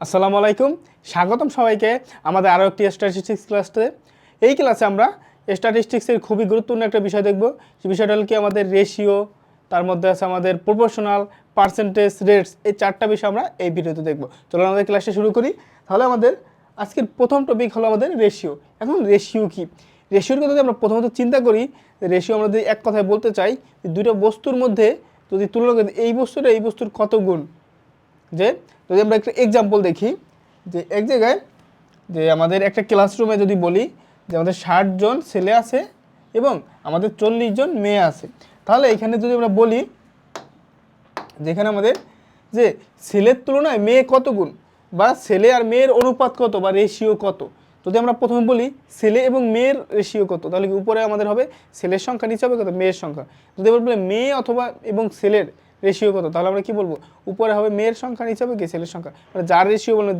আসসালামু আলাইকুম। স্বাগতম সবাইকে আমাদের আরও একটি স্ট্যাটিস্টিক্স ক্লাসে এই ক্লাসে আমরা স্ট্যাটিস্টিক্সের খুবই গুরুত্বপূর্ণ একটা বিষয় দেখব। সেই বিষয়টা হল কি আমাদের রেশিও তার মধ্যে আছে আমাদের প্রপোর্শনাল পার্সেন্টেজ রেটস এই চারটা বিষয় আমরা এই ভিডিওতে দেখব। চলো আমাদের ক্লাসটা শুরু করি। তাহলে আমাদের আজকের প্রথম টপিক হলো আমাদের রেশিও এখন রেশিও কি? রেশিওর কথা যদি আমরা প্রথমত চিন্তা করি রেশিও আমরা যদি এক কথায় বলতে চাই দুইটা বস্তুর মধ্যে যদি তুলনা করি, এই বস্তুটা এই বস্তুর কত গুণ? যে যদি আমরা একটা এক্সাম্পল দেখি, যে এক জায়গায় যে আমাদের একটা ক্লাসরুমে যদি বলি যে আমাদের ষাট জন ছেলে আছে এবং আমাদের চল্লিশ জন মেয়ে আছে, তাহলে এখানে যদি আমরা বলি যেখানে আমাদের যে ছেলের তুলনায় মেয়ে কত গুণ বা ছেলে আর মেয়ের অনুপাত কত বা রেশিও কত? যদি আমরা প্রথমে বলি ছেলে এবং মেয়ের রেশিও কত, তাহলে কি উপরে আমাদের হবে ছেলের সংখ্যা, নিচে হবে কত? মেয়ের সংখ্যা। যদি আমরা বলি মেয়ে অথবা এবং ছেলের রেশিও কত? তাহলে আমরা কি বলব? উপরে হবে মেয়ের সংখ্যা, নিচে হবে কি ছেলের সংখ্যা। মানে যার রেশিও বলব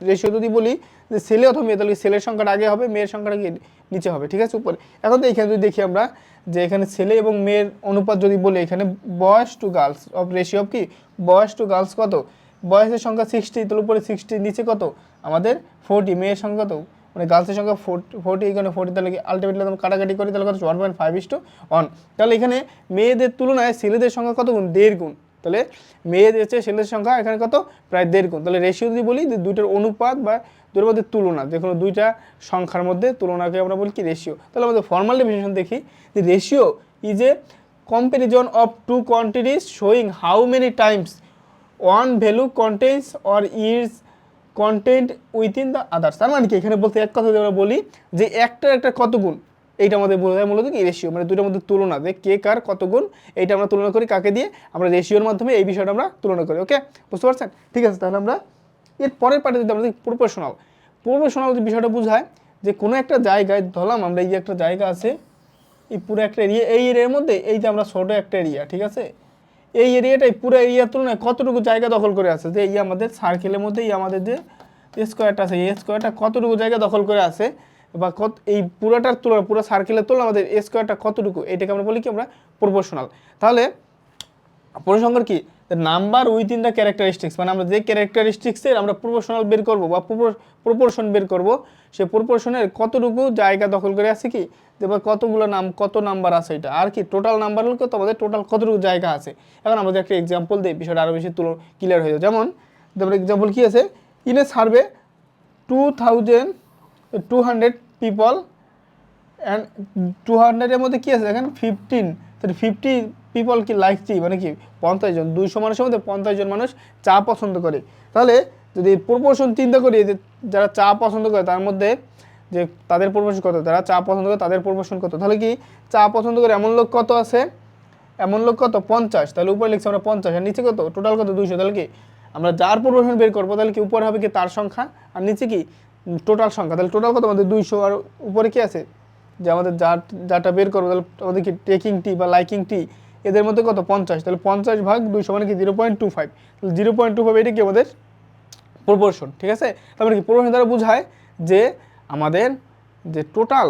রেশিও যদি বলি যে ছেলে অথবা মেয়ে, তাহলে ছেলের সংখ্যাটা আগে হবে, মেয়ের সংখ্যাটা কি নিচে হবে, ঠিক আছে? উপরে। এখন তো এখানে যদি দেখি আমরা যে এখানে ছেলে এবং মেয়ের অনুপাত যদি বলি, এখানে boys to girls of ratio of কি? বয়স টু গার্লস কত? বয়সের সংখ্যা সিক্সটি তাহলে উপরে সিক্সটি নিচে কত? আমাদের ফোরটি মেয়ের সংখ্যা কত? মানে গার্লসের সংখ্যা ফোর্টি এখানে ফোর্টি তাহলে আলটিমেটলি আমরা কাটাকাটি করি, তাহলে কত? One point five is to one তাহলে এখানে মেয়েদের তুলনায় ছেলেদের সংখ্যা কত গুণ? দেড় গুণ। তাহলে মেয়েদের হচ্ছে ছেলেদের সংখ্যা এখানে কত? প্রায় দেড় গুণ। তাহলে রেশিও যদি বলি, যে দুইটার অনুপাত বা দুটোর মধ্যে তুলনা, যে কোনো দুইটা সংখ্যার মধ্যে তুলনাকে আমরা বলি কি রেশিও তাহলে আমাদের ফর্মাল ডেফিনেশন দেখি, যে ratio is a comparison of two quantities showing how many times one value contains or is content within the others তার মানে কি? এখানে বলতে এক কথা আমরা বলি যে একটার একটা কত গুণ? এইটা আমাদের বোঝা যায় মূলত কি? রেশিও মানে দুটোর মধ্যে তুলনা। যে কে কার কত গুণ, এইটা আমরা তুলনা করি কাকে দিয়ে? আমরা রেশিওর মাধ্যমে এই বিষয়টা আমরা তুলনা করি। ওকে বুঝতে পারছেন? ঠিক আছে, তাহলে আমরা এর পরের পার্টে যদি আমরা প্রপোর্শনাল প্রপোর্শনাল যে বিষয়টা বোঝায় যে কোনো একটা জায়গায়, ধরলাম আমরা এই যে একটা জায়গা আছে, এই পুরো একটা এরিয়া এই এরিয়ার মধ্যে, এই যে আমরা ছোটো একটা এরিয়া ঠিক আছে? এই এরিয়াটাই পুরো এরিয়ার তুলনায় কতটুকু জায়গা দখল করে আছে? যে এই আমাদের সার্কেলের মধ্যেই আমাদের যে স্কোয়ারটা আছে, এই স্কোয়ারটা কতটুকু জায়গা দখল করে আছে বা কত, এই পুরোটার তুলনা, পুরো সার্কেলের তুলনা আমাদের স্কোয়ারটা কতটুকু? এটাকে আমরা বলি কি আমরা প্রপোর্শনাল তাহলে পরিসংখ্যার কি? নাম্বার উইথিন দ্য ক্যারেক্টারিস্টিক্স মানে আমরা যে ক্যারেক্টারিস্টিক্সের আমরা প্রপোর্শনাল বের করব বা প্রপোর্শন বের করব, সে প্রপোর্শনের কতটুকু জায়গা দখল করে আছে কি? যে কতগুলো নাম, কত নাম্বার আছে এটা? আর কি টোটাল নাম্বার হলো কত আমাদের টোটাল কতটুকু জায়গা আছে? এখন আমাদের একটা এক্সাম্পল দিই, বিষয়টা আরও বেশি তুলো ক্লিয়ার হয়ে যায় যেমন, তারপরে এক্সাম্পল কী আছে? In survey two thousand two hundred people and two হান্ড্রেডের মধ্যে কী আছে? দেখেন ফিফটিন তাহলে ফিফটি পিপল কি লাইক টি মানে কি? পঞ্চাশ জন, দুইশো মানুষের মধ্যে পঞ্চাশ জন মানুষ চা পছন্দ করে। তাহলে যদি প্রপোর্শন চিন্তা করি যে যারা চা পছন্দ করে, তার মধ্যে যে তাদের প্রপোর্শন কত? যারা চা পছন্দ করে, তাদের প্রপোর্শন কত? তাহলে কি চা পছন্দ করে এমন লোক কত আছে? এমন লোক কত? পঞ্চাশ। তাহলে উপরে লিখছি আমরা পঞ্চাশ। আর নিচে কত? টোটাল কত? দুইশো। তাহলে কি আমরা যার প্রপোর্শন বের করব, তাহলে কি উপরে হবে কি তার সংখ্যা? আর নিচে কি? টোটাল সংখ্যা। তাহলে টোটাল কত? আমাদের দুইশো। আর উপরে কি আছে? যে আমাদের যার যাটা বের করব, তাহলে আমাদের কি টেকিং টি বা লাইকিং টি এদের মধ্যে কত? পঞ্চাশ। তাহলে পঞ্চাশ ভাগ দুইশো মানে কি? Zero point two five. তাহলে জিরো পয়েন্ট টু ফাইভ এটা কি আমাদের? প্রপোর্শন, ঠিক আছে? তারপরে কি? প্রপোর্শন দ্বারা বোঝায় যে আমাদের যে টোটাল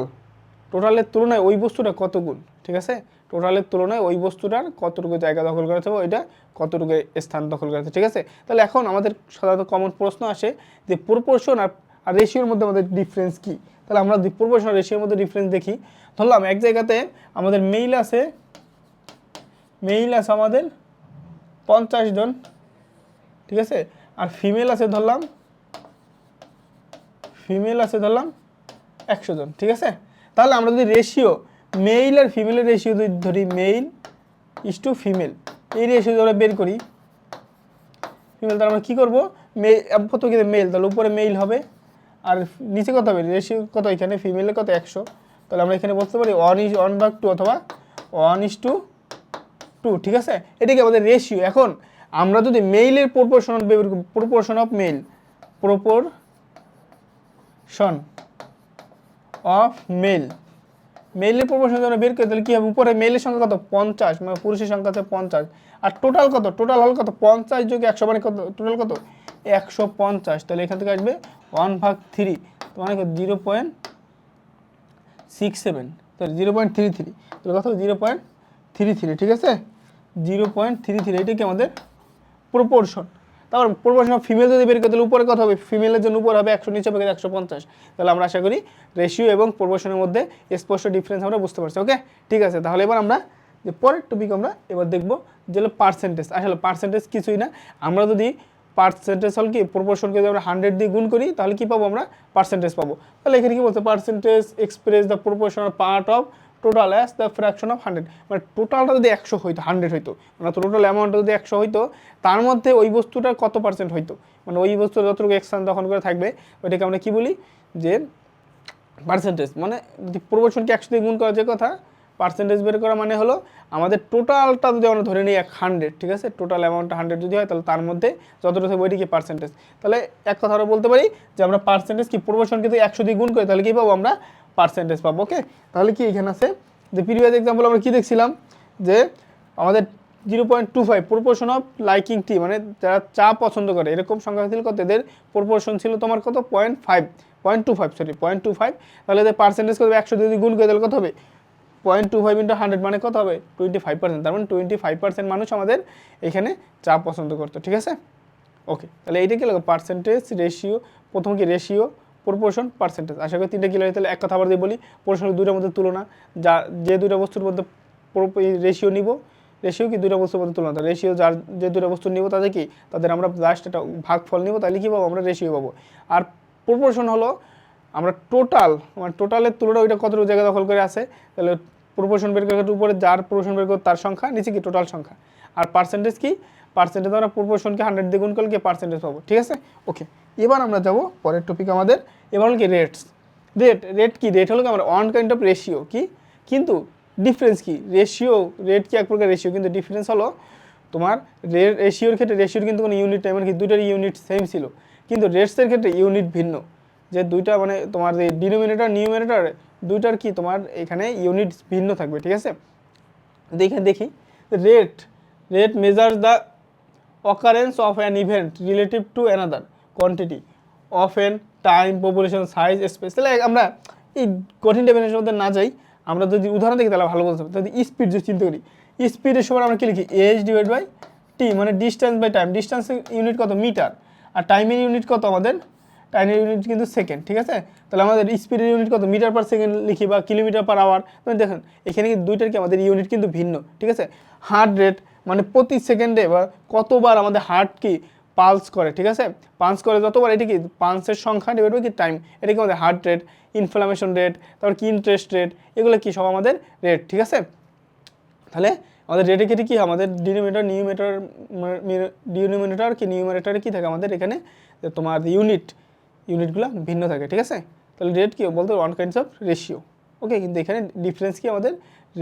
টোটালের তুলনায় ওই বস্তুটা কত গুণ ঠিক আছে? টোটালের তুলনায় ওই বস্তুটার কতটুকু জায়গা দখল করেছে বা ওইটা কতটুকু স্থান দখল করেছে, ঠিক আছে? তাহলে এখন আমাদের সাধারণত কমন প্রশ্ন আসে যে প্রপোর্শন আর আর রেশিওর মধ্যে আমাদের ডিফারেন্স কী? তাহলে আমরা প্রপোর্শন আর রেশিওর মধ্যে ডিফারেন্স দেখি, ধরলাম এক জায়গাতে আমাদের মেইল আছে মেইল আছে আমাদের, পঞ্চাশ জন, ঠিক আছে? আর ফিমেল আছে ধরলাম, ফিমেল আছে ধরলাম একশো জন, ঠিক আছে? তাহলে আমরা যদি রেশিও মেইল আর ফিমেলের রেশিও যদি ধরি মেইল ইস টু ফিমেল এই রেশিও যদি আমরা বের করি ফিমেল তাহলে আমরা কী করব? মেল কত কি মেল তাহলে উপরে মেইল হবে, আর নিচে কত হবে? রেশিও কত এখানে? ফিমেলের কত? একশো। তাহলে আমরা এখানে বলতে পারি ওয়ান ইজ ওয়ান ভাগ টু অথবা ওয়ান ইজ টু টু ঠিক আছে? এটা কি আমাদের রেশিও এখন আমরা যদি মেইলের proportion proportion of male proportion of male মেইলের proportion যখন বের করি, তাহলে কী হবে? উপরে মেইলের সংখ্যা কত? পঞ্চাশ মানে পুরুষের সংখ্যা আছে পঞ্চাশ। আর টোটাল কত? টোটাল হল কত? পঞ্চাশ যোগে একশো মানে কত? টোটাল কত? একশো পঞ্চাশ। তাহলে এখান থেকে আসবে ওয়ান ভাগ থ্রি মানে জিরো পয়েন্ট সিক্স সেভেন তাহলে জিরো পয়েন্ট থ্রি থ্রি তাহলে কত জিরো পয়েন্ট থ্রি থ্রি ঠিক আছে? জিরো পয়েন্ট থ্রি থ্রি এটা কি আমাদের প্রপোর্শন তারপর প্রপোর্শন অফ ফিমেল যদি বের করতে উপরে কত হবে। ফিমেলের জন্য উপর হবে একশো, নিচে হবে একশো পঞ্চাশ। তাহলে আমরা আশা করি রেশিও এবং প্রপোর্শনের মধ্যে স্পষ্ট ডিফারেন্স আমরা বুঝতে পারছি ওকে ঠিক আছে, তাহলে এবার আমরা যে পরের টপিক আমরা এবার দেখব, যে হলো পার্সেন্টেজ আসলে পার্সেন্টেজ কিছুই না। আমরা যদি পার্সেন্টেজ হল কি প্রপোর্শনকে যদি আমরা হান্ড্রেড দিয়ে গুণ করি, তাহলে কী পাবো আমরা? পার্সেন্টেজ পাবো। তাহলে এখানে কি বলছে? Percentage express the proportional part of total as the fraction of hundred মানে টোটালটা যদি একশো হইতো হান্ড্রেড হইতো মানে টোটাল অ্যামাউন্টটা যদি একশো হইতো, তার মধ্যে ওই বস্তুটার কত পার্সেন্ট হইতো? মানে ওই বস্তুর যতটুকু এক্সচান দখল করে থাকবে, ওইটাকে আমরা কী বলি? যে পার্সেন্টেজ মানে যদি প্রপোর্শনকে একশো দিয়ে গুণ করা যে কথা পার্সেন্টেজ বের করা মানে হলো আমাদের টোটালটা যদি আমরা ধরে নিই এক হান্ড্রেড ঠিক আছে? টোটাল অ্যামাউন্টটা হান্ড্রেড যদি হয়, তাহলে তার মধ্যে যতটা থাকবে ওইটি কি পার্সেন্টেজ তাহলে এক কথা আমরা বলতে পারি যে আমরা পার্সেন্টেজ কি প্রপোর্শনকে যদি একশো দিয়ে গুণ করি, তাহলে কি পাবো আমরা পার্সেন্টেজ পাবো ওকে তাহলে কি এখানে আছে? যে প্রিভিয়াস এক্সাম্পল আমরা কি দেখছিলাম? যে আমাদের zero point two five proportion of liking tea মানে যারা চা পছন্দ করে, এরকম সংখ্যা ছিল কত? এদের প্রপোর্শন ছিল তোমার কত? Point five point two five sorry point two five তাহলে এদের পার্সেন্টেজ করবে একশো যদি গুণ করে, তাহলে কত হবে? Point two five into hundred মানে কত হবে? টোয়েন্টি ফাইভ পার্সেন্ট তার মানে টোয়েন্টি ফাইভ পার্সেন্ট মানুষ আমাদের এখানে চা পছন্দ করতো, ঠিক আছে? ওকে তাহলে এইটা কি লাগে পার্সেন্টেজ রেশিও প্রথম কি রেশিও প্রপোর্শন পার্সেন্টেজ আশা করি তিনটা কি লাগে তাহলে এক কথা আবার দিয়ে বলি প্রপোর্শন দুইটার মধ্যে তুলনা। যা, যে দুইটা বস্তুর মধ্যে রেশিও নিব রেশিও কি দুইটা বস্তুর মধ্যে তুলনা? রেশিও যার, যে দুইটা বস্তু নিব তাদের কি? তাদের আমরা লাস্ট একটা ভাগ ফল নিব, তাহলে কী পাবো? আমরা রেশিও পাবো। আর প্রপোর্শন হলো, আমরা টোটাল মানে টোটালের তুলনা ওইটা কতটুকু জায়গা দখল করে আছে, তাহলে প্রপোর্শন বের করে উপরে যার প্রপোর্শন বের করো তার সংখ্যা, নিচে কি টোটাল সংখ্যা? আর পার্সেন্টেজ কি? পার্সেন্টেজ আমরা প্রপোর্শনকে হান্ড্রেড দিয়ে গুণ করলে কি পার্সেন্টেজ পাবো? ঠিক আছে? ওকে এবার আমরা যাব পরের টপিক আমাদের, এবার হলো কি রেটস রেট রেট কি? রেট হলো কি আমরা ওয়ান কাইন্ড অফ রেশিও কি? কিন্তু ডিফারেন্স কি? রেশিও রেট কি এক প্রকার রেশিও কিন্তু ডিফারেন্স হলো তোমার রেট রেশিওর ক্ষেত্রে রেশিওর কিন্তু কোনো ইউনিট এমন কি দুইটার ইউনিট সেম ছিল। কিন্তু রেটসের ক্ষেত্রে ইউনিট ভিন্ন। যে দুইটা মানে তোমার যে ডিনোমিনেটর নিউমিনেটর দুইটার কি তোমার এখানে ইউনিট ভিন্ন থাকবে, ঠিক আছে? দেখে দেখি। Rate rate measure the occurrence of an event relative to another of an time, population, size, space. তাহলে আমরা এই কঠিন ডেফিনেশনের মধ্যে না যাই, আমরা যদি উদাহরণ দেখি তাহলে ভালো বলতে হবে। যদি স্পিড যদি চিন্তা করি স্পিডের সময় আমরা কী লিখি? এজ ডিভাইড বাই টি মানে distance by time distance unit কত? মিটার আর টাইমের ইউনিট কত আমাদের? টাইমের ইউনিট কিন্তু সেকেন্ড ঠিক আছে? তাহলে আমাদের স্পিডের ইউনিট কত? মিটার পার সেকেন্ড লিখি বা কিলোমিটার পার আওয়ার মানে দেখেন, এখানে কিন্তু দুইটার কি? আমাদের ইউনিট কিন্তু ভিন্ন, ঠিক আছে? হার্ট রেট মানে প্রতি সেকেন্ডে বা কতবার আমাদের হার্ট কি পালস করে, ঠিক আছে? পালস করে যতবার, এটা কি পালসের সংখ্যা ডিভাইড বাই কি? টাইম এটা কি আমাদের হার্ট রেট ইনফ্লামেশন রেট তারপর কি ইন্টারেস্ট রেট এগুলো কি সব আমাদের রেট ঠিক আছে? তাহলে আমাদের রেটে কেটে কি? আমাদের ডিনোমিনেটর নিউমিনেটর ডিনোমিনেটর কি নিউমিনেটরে কি থাকে আমাদের এখানে? তোমার ইউনিট ইউনিটগুলো ভিন্ন থাকে, ঠিক আছে? তাহলে রেট কী? বলতে one kinds of ratio okay কিন্তু এখানে ডিফারেন্স কি আমাদের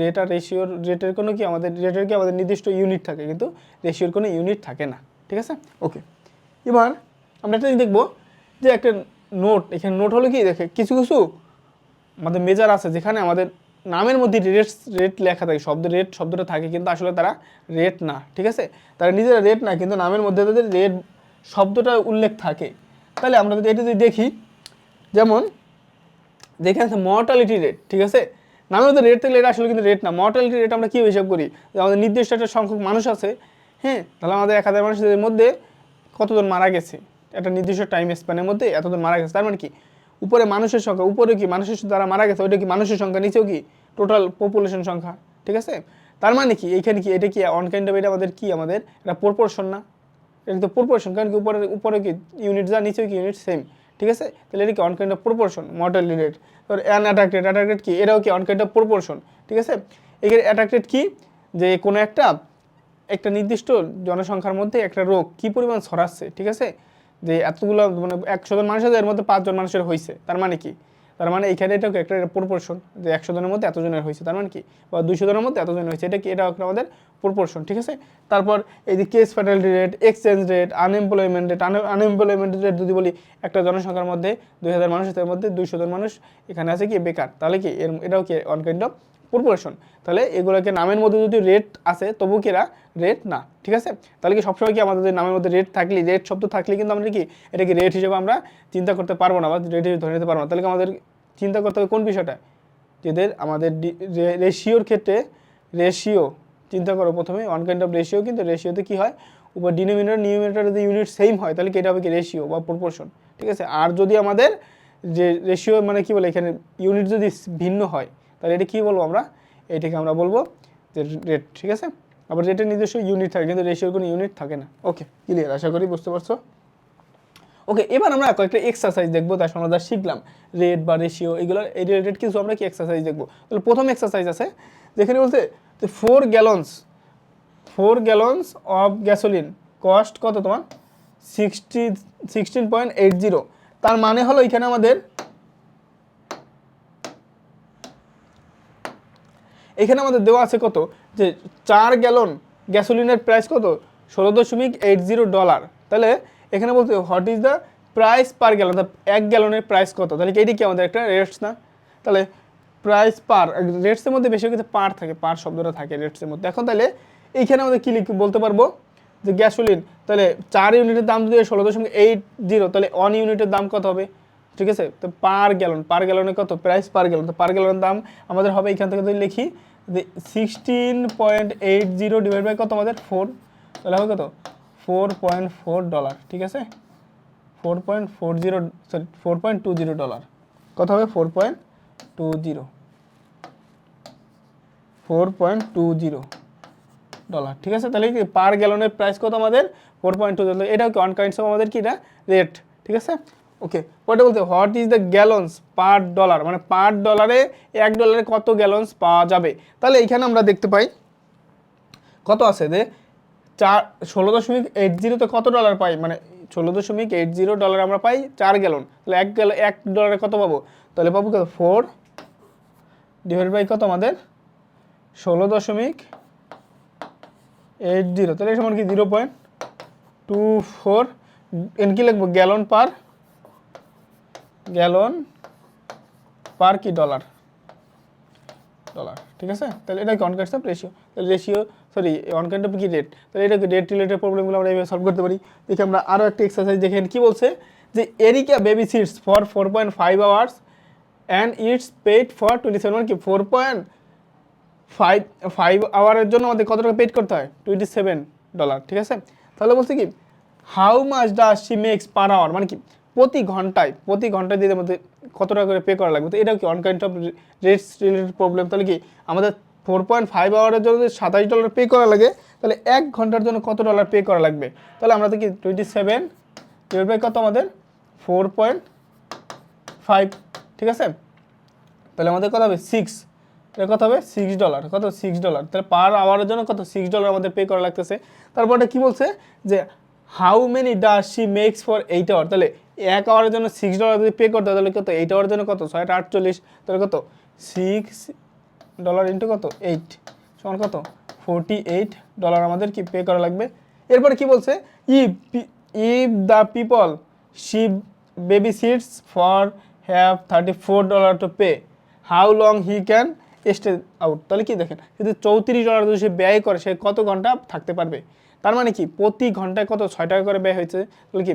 রেট আর রেশিওর রেটের কোনো কি আমাদের রেটের কি আমাদের নির্দিষ্ট ইউনিট থাকে, কিন্তু রেশিওর কোনো ইউনিট থাকে না। ঠিক আছে? ওকে এবার আমরা একটা দেখব যে একটা নোট এখানে নোট হলো কি? দেখে কিছু কিছু আমাদের মেজার আছে যেখানে আমাদের নামের মধ্যে রেট রেট লেখা থাকে। শব্দ রেট শব্দটা থাকে কিন্তু আসলে তারা রেট না, ঠিক আছে? তারা নিজেরা রেট না, কিন্তু নামের মধ্যে তাদের রেট শব্দটা উল্লেখ থাকে। তাহলে আমরা যদি এটা যদি দেখি, যেমন যেখানে আছে মর্টালিটি রেট ঠিক আছে? নামের মধ্যে রেট থাকলে এটা আসলে কিন্তু রেট না। মর্টালিটি রেট আমরা কী হিসাব করি? যে আমাদের নির্দিষ্ট একটা সংখ্যক মানুষ আছে হ্যাঁ তাহলে আমাদের এক হাজার মানুষের মধ্যে কতজন মারা গেছে? একটা নির্দিষ্ট টাইম স্প্যানের মধ্যে এতজন মারা গেছে। তার মানে কি? উপরে মানুষের সংখ্যা, উপরে কি মানুষের যারা মারা গেছে, ওইটা কি মানুষের সংখ্যা? নিচেও কি? টোটাল পপুলেশন সংখ্যা, ঠিক আছে? তার মানে কি? এইখানে কি? এটা কি অন কাইন্ড অফ এটা আমাদের কি? আমাদের এটা প্রপোর্শন না? এটা তো প্রপোর্শন কারণ কি উপরে উপরে কি ইউনিট যা, নিচেও কি ইউনিট সেম ঠিক আছে? তাহলে এটা কি on kind of proportion model rate তোর অ্যান অ্যাট্রাক্টেড অ্যাট্রাক্টেড কি? এটাও কি অন কাইন্ড অফ প্রপোর্শন ঠিক আছে? এখানে অ্যাট্রাক্টেড কি? যে কোনো একটা একটা নির্দিষ্ট জনসংখ্যার মধ্যে একটা রোগ কি পরিমাণ ছড়াচ্ছে, ঠিক আছে? যে এতগুলো মানে একশো জন মানুষ আছে, এর মধ্যে পাঁচজন মানুষের হয়েছে তার মানে কি? তার মানে এখানে এটাও একটা প্রপোর্শন যে একশো জনের মধ্যে এতজনের হয়েছে তার মানে কি? বা দুইশো জনের মধ্যে এতজন হয়েছে এটা কি? এটা একটা আমাদের প্রপোর্শন ঠিক আছে? তারপর এই যে case fatality rate exchange rate unemployment rate unemployment rate যদি বলি, একটা জনসংখ্যার মধ্যে দুই হাজার মানুষের মধ্যে দুইশো জন মানুষ এখানে আছে কি? বেকার, তাহলে কি? এর, এটাও কি অন অফ প্রপোর্শন তাহলে এগুলোকে নামের মধ্যে যদি রেট আছে তবু কি এরা রেট না, ঠিক আছে? তাহলে কি সবসময় কি আমাদের নামের মধ্যে রেট থাকলে রেট শব্দ থাকলে কিন্তু আমরা কি, এটাকে রেট হিসেবে আমরা চিন্তা করতে পারব না বা রেট হিসেবে ধরে নিতে পারব না। তাহলে আমাদের চিন্তা করতে হবে কোন বিষয়টা? যেদের আমাদের রেশিওর ক্ষেত্রে রেশিও চিন্তা করো প্রথমে ওয়ান কাইন্ড অফ রেশিও কিন্তু রেশিওতে কি হয়? উপর ডিনোমিনেটর নিউমিনেটর যদি ইউনিট সেম হয়, তাহলে কি এটা হবে কি রেশিও বা প্রপোর্শন ঠিক আছে? আর যদি আমাদের যে রেশিও মানে কি বলে, এখানে ইউনিট যদি ভিন্ন হয় তাহলে এটা কী বলব আমরা? এটাকে আমরা বলব যে রেট ঠিক আছে? আবার রেটের নিজস্ব ইউনিট থাকে, কিন্তু রেশিওর কোনো ইউনিট থাকে না। ওকে ক্লিয়ার আশা করি বুঝতে পারছ? ওকে এবার আমরা কয়েকটা এক্সারসাইজ দেখব, তার সঙ্গে আমরা শিখলাম। রেট বা রেশিও এগুলো, এই রিলেটেড কিছু আমরা কি এক্সারসাইজ দেখব? তাহলে প্রথম এক্সারসাইজ আছে, যেখানে বলতে four gallons four gallons of gasoline cost কত তোমার? Sixty sixteen point eight zero তার মানে হলো এখানে আমাদের এখানে আমাদের দেওয়া আছে কত? যে চার গ্যালন গ্যাসোলিনের প্রাইস কত? ষোলো দশমিক এইট জিরো ডলার তাহলে এখানে বলতে what is the price per gallon এক গ্যালনের প্রাইস কত? তাহলে এটি কি আমাদের একটা রেটস না? তাহলে প্রাইস পার রেটসের মধ্যে বেশি কিন্তু পার থাকে পার শব্দটা থাকে রেটসের মধ্যে। এখন তাহলে এইখানে আমাদের কি লিখ বলতে পারব? যে গ্যাসোলিন তাহলে চার ইউনিটের দাম যদি ষোলো দশমিক এইট জিরো তাহলে ওয়ান ইউনিটের দাম কত হবে? ঠিক আছে? তো পার গ্যালন পার গ্যালনে কত? প্রাইস পার গ্যালন তো পার গ্যালনের দাম আমাদের হবে, এখান থেকে যদি লিখি sixteen point eight zero divide by কত আমাদের? ফোর তাহলে হবে কত? ফোর পয়েন্ট ফোর ডলার ঠিক আছে? Four point four zero sorry four point two zero dollar কত হবে? Four point two zero four point two zero dollar ঠিক আছে? তাহলে পার গ্যালনের প্রাইস কত আমাদের? ফোর পয়েন্ট টু এটাও কি কাইন্ডস আমাদের কি এটা রেট ঠিক আছে? ওকে ওটা বলতে what is the gallons per dollar মানে পার ডলারে এক ডলারে কত গ্যালন্স পাওয়া যাবে? তাহলে এইখানে আমরা দেখতে পাই, কত আছে যে চার, ষোলো দশমিক এইট জিরোতে কত ডলার পাই? মানে ষোলো দশমিক এইট জিরো ডলার আমরা পাই চার গ্যালন তাহলে এক গ্যালন এক ডলারে কত পাবো? তাহলে পাবো কত? ফোর ডিভাইড বাই কত আমাদের? ষোলো দশমিক এইট জিরো তাহলে সমান কি? জিরো পয়েন্ট টু ফোর এন কি লিখব? গ্যালন পার গ্যালন পার কি ডলার? ডলার, ঠিক আছে? তাহলে এটা কি অনকাইন্ডস অফ রেশিও তাহলে রেশিও সরি অফ কি রেট তাহলে এটা কি রেট রিলেটেড প্রবলেমগুলো আমরা এইভাবে সলভ করতে পারি। দেখি আমরা আরও একটা এক্সারসাইজ দেখেন কি বলছে? যে Erica babysits for four point five hours and it's paid for twenty seven কি ফোর পয়েন্ট ফাইভ ফাইভ আওয়ারের জন্য আমাদের কত টাকা পেড করতে হয়? টোয়েন্টি সেভেন ডলার ঠিক আছে? তাহলে বলছে কি how much does she makes per hour মানে কি প্রতি ঘন্টায় প্রতি ঘন্টায় দিতে মধ্যে কত টাকা করে পে করা লাগবে? তো এটাও কি on kind of rates related problem তাহলে কি আমাদের ফোর পয়েন্ট ফাইভ আওয়ারের জন্য যদি সাতাশ ডলার পে করা লাগে, তাহলে এক ঘণ্টার জন্য কত ডলার পে করা লাগবে? তাহলে আমরা তো কি টোয়েন্টি সেভেন ডিভাইড বাই কত আমাদের? ফোর পয়েন্ট ফাইভ ঠিক আছে? তাহলে আমাদের কত হবে? সিক্স এটা কত হবে? সিক্স ডলার কত? সিক্স ডলার তাহলে পার আওয়ারের জন্য কত? সিক্স ডলার আমাদের পে করা লাগতেছে। তারপর এটা কী বলছে? যে how many does she makes for eight hour তাহলে এক আওয়ারের জন্য সিক্স ডলার যদি পে করতে হয়, তাহলে কত? এইট আওয়ারের জন্য কত? ছয়টা আটচল্লিশ, তাহলে কত? সিক্স ডলার ইন্টু কত? এইট সমান কত? ফোরটি এইট ডলার আমাদের কি পে করা লাগবে? এরপরে কি বলছে? If if the people she babysits for have thirty four dollar to pay how long he can stay out তাহলে কি দেখেন, যদি চৌত্রিশ ডলার যদি সে ব্যয় করে, সে কত ঘণ্টা থাকতে পারবে? তার মানে কি, প্রতি ঘন্টায় কত? ছয় টাকা করে ব্যয় হয়েছে। তাহলে কি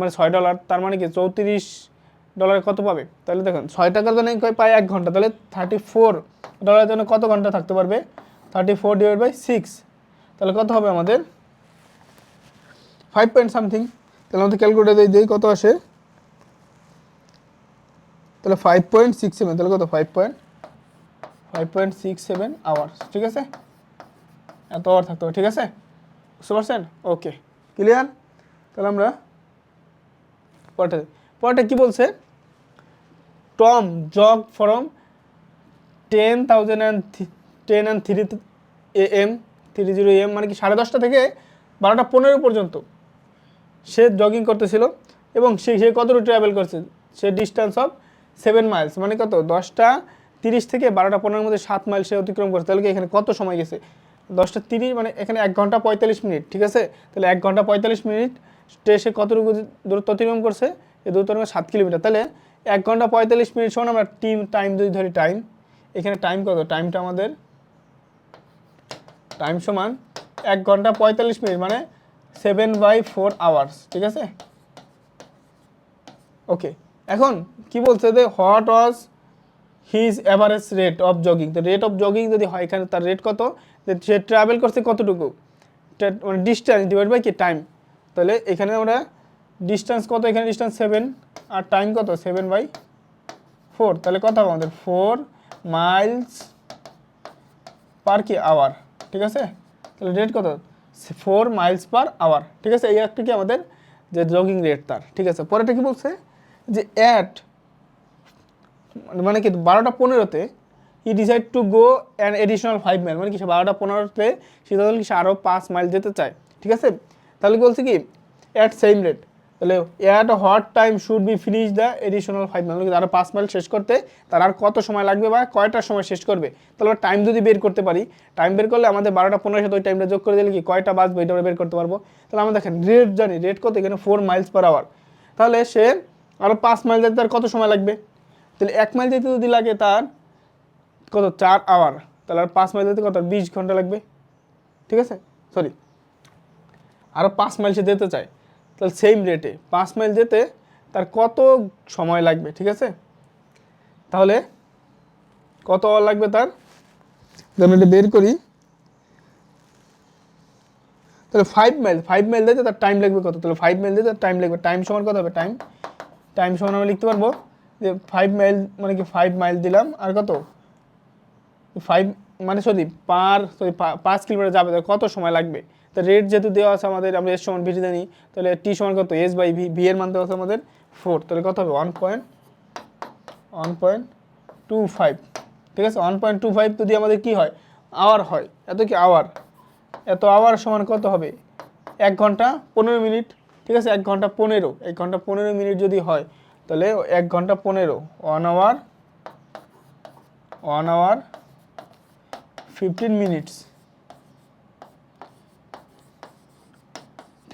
মানে ছয় ডলার তার মানে কি চৌত্রিশ ডলার কত পাবে? তাহলে দেখুন, ছয় টাকার জন্য পায় এক ঘণ্টা, তাহলে থার্টি ফোর ডলারের জন্য কত ঘণ্টা থাকতে পারবে? Thirty four divide by six তাহলে কত হবে আমাদের? ফাইভ পয়েন্ট সামথিং তাহলে আমাদের ক্যালকুলেটার দিয়ে দিই, কত আসে? তাহলে ফাইভ পয়েন্ট সিক্স সেভেন তাহলে কত? Five point five point six seven hours ঠিক আছে? এত আওয়ার থাকতে হবে, ঠিক আছে? বুঝতে পারছেন? ওকে ক্লিয়ার তাহলে আমরা পরটা পরটা কী বলছে? Tom jog from ten thousand and ten and three A M three zero M মানে কি সাড়ে দশটা থেকে বারোটা পনেরো পর্যন্ত সে জগিং করতেছিল এবং সে সে কতটুকু ট্রাভেল করছে? সে ডিস্টেন্স অফ সেভেন মাইলস মানে কত? দশটা তিরিশ থেকে বারোটা পনেরোর মধ্যে সাত মাইল সে অতিক্রম করছে। তাহলে এখানে কত সময় গেছে? দশটা তিরিশ মানে এখানে এক ঘণ্টা পঁয়তাল্লিশ মিনিট, ঠিক আছে? তাহলে এক ঘণ্টা পঁয়তাল্লিশ মিনিট সে কতটুকু দূরত্ব অতিক্রম করছে? এই দূরত্ব সাত কিলোমিটার। তাহলে এক ঘণ্টা পঁয়তাল্লিশ মিনিট সমান আমরা টিম টাইম যদি ধরি টাইম এখানে টাইম কত? টাইমটা আমাদের টাইম সমান এক ঘণ্টা পঁয়তাল্লিশ মিনিট মানে সেভেন বাই ফোর আওয়ার্স ঠিক আছে? ওকে এখন কি বলছে যে what was his average rate of jogging তো রেট অফ জগিং যদি হয়, এখানে তার রেট কত? সে ট্রাভেল করছে কতটুকু? মানে ডিস্টেন্স ডিভাইড বাই কি? টাইম তাহলে এখানে আমরা ডিস্টেন্স কত? এখানে ডিস্টেন্স সেভেন আর টাইম কত? সেভেন বাই ফোর তাহলে কত হবে আমাদের। ফোর মাইলস পার কি? আওয়ার ঠিক আছে? তাহলে রেট কত? ফোর মাইলস পার আওয়ার ঠিক আছে? এই একটা কি আমাদের যে জগিং রেট তার। ঠিক আছে? পরেটা কি বলছে? যে অ্যাট মানে কি? বারোটা পনেরোতে he decide to go an additional five mile মানে কি? সে বারোটা পনেরোতে সে তাহলে কি সে আরও পাঁচ মাইল যেতে চায়। ঠিক আছে? তাহলে বলছে কি? অ্যাট সেম রেট তাহলে at what time should be finish the additional five mile আরও পাঁচ মাইল শেষ করতে তার আর কত সময় লাগবে বা কয়টার সময় শেষ করবে? তাহলে টাইম যদি বের করতে পারি টাইম বের করলে আমাদের বারোটা পনেরো সাথে ওই টাইমটা যোগ করে দিলে কি কয়টা বাজবে আমরা বের করতে পারব? তাহলে আমরা দেখেন রেট জানি রেট কত? এখানে ফোর মাইলস পার আওয়ার তাহলে সে আরও পাঁচ মাইল যেতে তার কত সময় লাগবে? তাহলে এক মাইল যেতে যদি লাগে তার কত? চার আওয়ার তাহলে আর পাঁচ মাইল যেতে কত? বিশ ঘণ্টা লাগবে। ঠিক আছে? সরি আরও পাঁচ মাইল সে যেতে চায়, তাহলে সেম রেটে পাঁচ মাইল যেতে তার কত সময় লাগবে, ঠিক আছে? তাহলে কত আওয়ার লাগবে তার? এটা বের করি, তাহলে ফাইভ মাইল ফাইভ মাইল যেতে তার টাইম লাগবে কত? তাহলে ফাইভ মাইল যেতে তার টাইম লাগবে টাইম সমান কত হবে? টাইম টাইম সমান আমি লিখতে পারব যে ফাইভ মাইল মানে কি ফাইভ মাইল দিলাম, আর কত? ফাইভ মানে সরি, পার, সরি পাঁচ কিলোমিটার যাবে কত সময় লাগবে? তো রেট যেহেতু দেওয়া আছে আমাদের, আমরা এস সমান ভিটি জানি, তাহলে টি সমান কত? এস বাই ভি ভি এর মান দেওয়া আছে আমাদের ফোর তাহলে কত হবে? One point one point two five ঠিক আছে? ওয়ান পয়েন্ট টু ফাইভ যদি আমাদের কী হয়? আওয়ার হয়। এত কি আওয়ার এত আওয়ার সমান কত হবে? এক ঘণ্টা পনেরো মিনিট। ঠিক আছে? এক ঘণ্টা পনেরো। এক ঘণ্টা পনেরো মিনিট যদি হয়, তাহলে এক ঘণ্টা পনেরো। One hour one hour fifteen minutes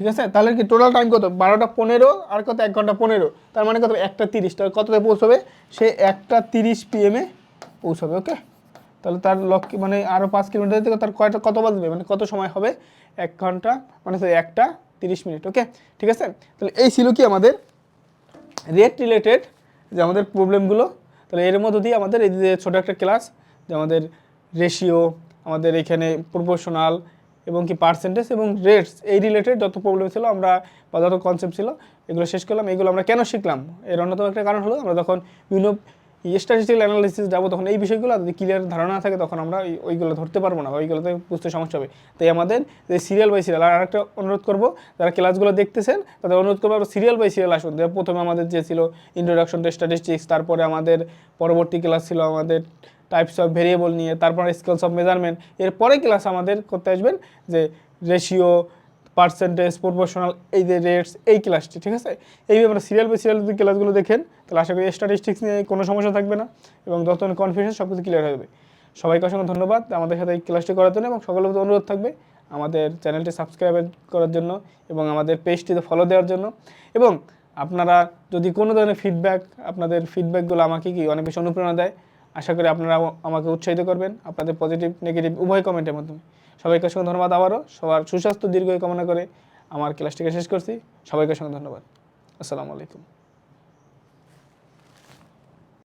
ঠিক আছে? তাহলে কি টোটাল টাইম কত? বারোটা পনেরো আর কত? এক ঘণ্টা পনেরো। তার মানে কত? একটা তিরিশ। তাহলে কততে পৌঁছবে? সে একটা তিরিশ পিএমে পৌঁছবে ওকে তাহলে তার লক্ষ্য মানে আরও পাঁচ কিলোমিটার থেকে তার কয়টা কত বাজবে? মানে কত সময় হবে? এক ঘণ্টা মানে একটা তিরিশ মিনিট ওকে ঠিক আছে? তাহলে এই ছিল কি আমাদের রেট রিলেটেড যে আমাদের প্রবলেমগুলো তাহলে এর মধ্য দিয়ে আমাদের এই যে ছোটো একটা ক্লাস যে আমাদের রেশিও আমাদের এখানে প্রপোর্শনাল এবং কি পার্সেন্টেজ এবং রেটস এই রিলেটেড যত প্রবলেম ছিল আমরা বা যত কনসেপ্ট ছিল, এগুলো শেষ করলাম। এগুলো আমরা কেন শিখলাম? এর অন্যতম একটা কারণ হলো আমরা যখন বিভিন্ন স্ট্যাটিস্টিক্যাল অ্যানালিসিস যাব, তখন এই বিষয়গুলো যদি ক্লিয়ার ধারণা থাকে, তখন আমরা ওইগুলো ধরতে পারব না ওইগুলোতে বুঝতে সমস্যা হবে। তাই আমাদের যে সিরিয়াল বাই সিরিয়াল আর একটা অনুরোধ করব, যারা ক্লাসগুলো দেখতেছেন, তাদের অনুরোধ করব সিরিয়াল বাই সিরিয়াল আসুন। প্রথমে আমাদের যে ছিল ইন্ট্রোডাকশন টু স্ট্যাটিস্টিক্স তারপরে আমাদের পরবর্তী ক্লাস ছিল আমাদের টাইপস অফ ভেরিয়েবল নিয়ে, তারপরে স্কেলস অফ মেজারমেন্ট এরপরে ক্লাস আমাদের করতে আসবেন যে রেশিও পার্সেন্টেজ প্রপোর্শনাল এই যে রেটস এই ক্লাসটি ঠিক আছে? এইভাবে আমরা সিরিয়াল বাই সিরিয়াল যদি ক্লাসগুলো দেখেন, তাহলে আশা করি স্ট্যাটিস্টিক্স নিয়ে কোনো সমস্যা থাকবে না এবং যত কনফিউশন সব কিছু ক্লিয়ার হয়ে যাবে। সবাইকে অসংখ্য ধন্যবাদ আমাদের সাথে এই ক্লাসটি করার জন্য এবং সকলের প্রতি অনুরোধ থাকবে আমাদের চ্যানেলটি সাবস্ক্রাইব করার জন্য এবং আমাদের পেজটিতে ফলো দেওয়ার জন্য। এবং আপনারা যদি কোনো ধরনের ফিডব্যাক আপনাদের ফিডব্যাকগুলো আমাকে কি অনেক বেশি অনুপ্রেরণা দেয় আশা করি আপনারা আমাকে উৎসাহিত করবেন আপনাদের পজিটিভ নেগেটিভ উভয় কমেন্টের মাধ্যমে। সবাইকে সঙ্গে ধন্যবাদ আবারও। সবার সুস্বাস্থ্য দীর্ঘ কামনা করে আমার ক্লাসটিকে শেষ করছি। সবাইকে সঙ্গে ধন্যবাদ। আসসালামু আলাইকুম।